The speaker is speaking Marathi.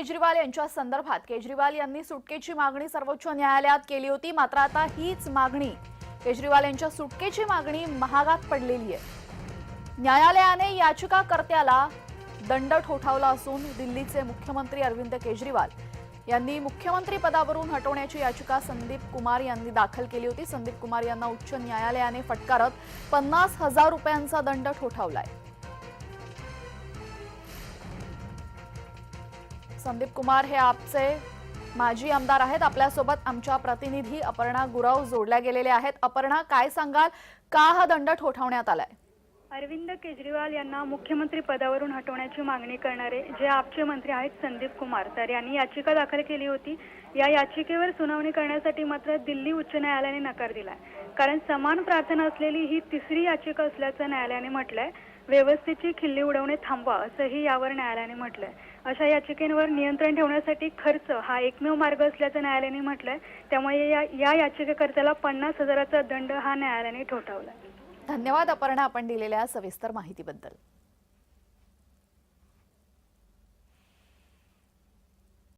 केजरीवाल यांच्या संदर्भात. केजरीवाल यांनी सुटकेची मागणी सर्वोच्च न्यायालयात केली होती. मात्र आता हीच मागणी केजरीवाल यांच्या सुटकेची मागणी महागात पडलेली आहे. न्यायालयाने याचिकाकर्त्याला दंड ठोठावला असून दिल्लीचे मुख्यमंत्री अरविंद केजरीवाल यांनी मुख्यमंत्री पदावरून हटवण्याची याचिका संदीप कुमार यांनी दाखल केली होती. संदीप कुमार यांना उच्च न्यायालयाने फटकारत पन्नास हजार रुपयांचा दंड ठोठावलाय. संदीप कुमार हे आपचे माजी आमदार आहेत. आपल्यासोबत आमच्या प्रतिनिधी अपर्णा गुराव जोडल्या गेलेल्या आहेत. अपर्णा काय सांगाल? का हा दंड ठोठावण्यात आलाय? अरविंद केजरीवाल यांना मुख्यमंत्री पदावरून हटवण्याची मागणी करणारे जे आपचे मंत्री आहेत संदीप कुमार तर यांनी याचिका दाखल केली होती. या याचिकेवर सुनावणी करण्यासाठी मात्र दिल्ली उच्च न्यायालयाने नकार दिलाय. कारण समान प्रार्थना असलेली ही तिसरी याचिका असल्याचं न्यायालयाने म्हटलंय. व्यवस्थेची खिल्ली उडवणे थांबवा असंही यावर न्यायालयाने म्हटलंय. अशा याचिकेवर नियंत्रण ठेवण्यासाठी खर्च हा एकमेव मार्ग असल्याचं न्यायालयाने म्हटलंय. त्यामुळे या या याचिकेकर्त्याला पन्नास हजाराचा दंड हा न्यायालयाने ठोठावला धन्यवाद अपर्णा आपण दिलेल्या सविस्तर माहितीबद्दल.